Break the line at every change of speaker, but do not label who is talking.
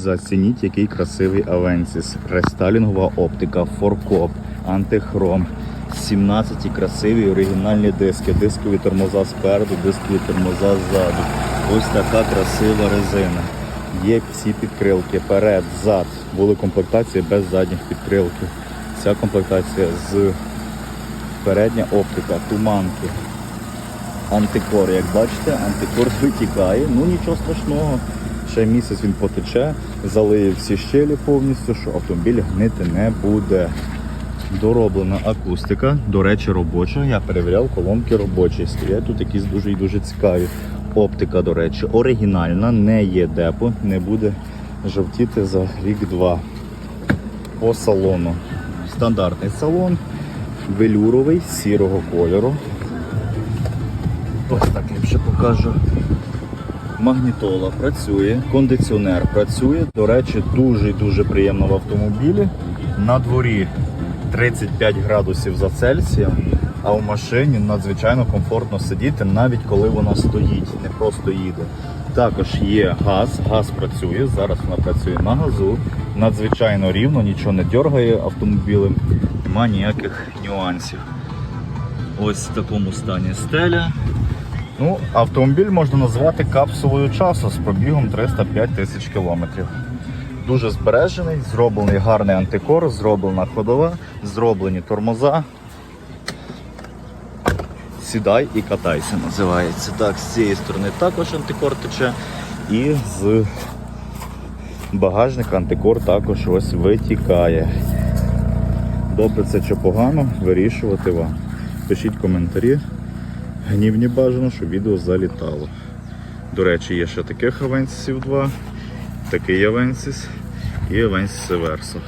Зацініть, який красивий Авенсіс. Рестайлінгова оптика, форкоп, антихром. 17 красиві оригінальні диски. Дискові тормоза спереду, дискові тормоза ззаду. Ось така красива резина. Є всі підкрилки, перед, зад. Були комплектації без задніх підкрилків. Ця комплектація з передня оптика, туманки. Антикор, як бачите, антикор витікає, ну нічого страшного. Ще місяць він потече, залиє всі щелі повністю, що автомобіль гнити не буде. Дороблена акустика, до речі, робоча. Я перевіряв, колонки робочі. Стоять тут якісь дуже і дуже цікаві. Оптика, до речі, оригінальна, не є депо, не буде жовтіти за рік-два. По салону. Стандартний салон, велюровий, сірого кольору. Ось так я ще покажу. Магнітола працює, кондиціонер працює. До речі, дуже і дуже приємно в автомобілі. На дворі 35 градусів за Цельсієм, а в машині надзвичайно комфортно сидіти, навіть коли вона стоїть, не просто їде. Також є газ, газ працює. Зараз вона працює на газу. Надзвичайно рівно, нічого не дергає автомобілем, нема ніяких нюансів. Ось в такому стані стеля. Ну, автомобіль можна назвати капсулою часу з пробігом 305 тисяч кілометрів. Дуже збережений, зроблений гарний антикор, зроблена ходова, зроблені тормоза. Сідай і катайся, називається. Так, з цієї сторони також антикор тече. І з багажника антикор також ось витікає. Добре це чи погано, вирішувати вам. Пишіть коментарі. Гнівні бажано, щоб відео залітало. До речі, є ще таких Авенсісів два, такий Авенсіс і Авенсіс Версо.